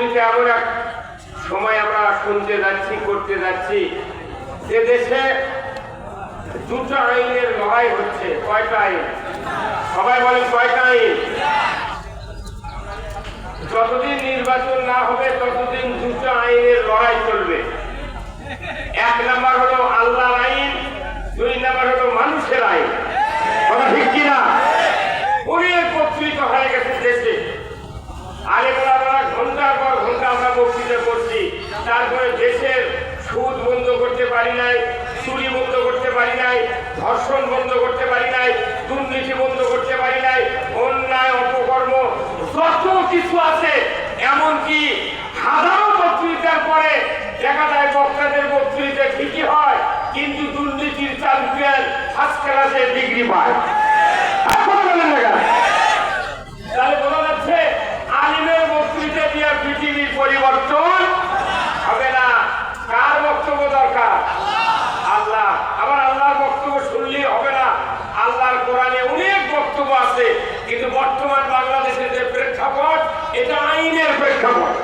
বক্তৃতা এমন এক সময় আমরা শুনতে যাচ্ছি, করতে যাচ্ছি। যে দেশে দুটো আইনের লড়াই হচ্ছে, কয়টা আইন? সবাই বলেন কয়টা আইন? যতদিন নির্বাচন না হবে, ততদিন দুটো আইনের লড়াই চলবে। পারি নাই, চুরি বন্ধ করতে পারি নাই, ধর্ষণ বন্ধ করতে পারি নাই, দুর্নীতি বন্ধ করতে পারি নাই, অন্যায়, অপকর্ম, যত কিছু আছে, এমনকি হাজারো বক্তৃতার পরে দেখা যায় বক্তাদের বক্তৃতা ঠিকই হয়, কিন্তু দুর্নীতির চ্যাম্পিয়ন ফার্স্ট ক্লাসে ডিগ্রি পায়। আছে কিন্তু বর্তমান বাংলাদেশের যে প্রেক্ষাপট এটা আইনের প্রেক্ষাপট।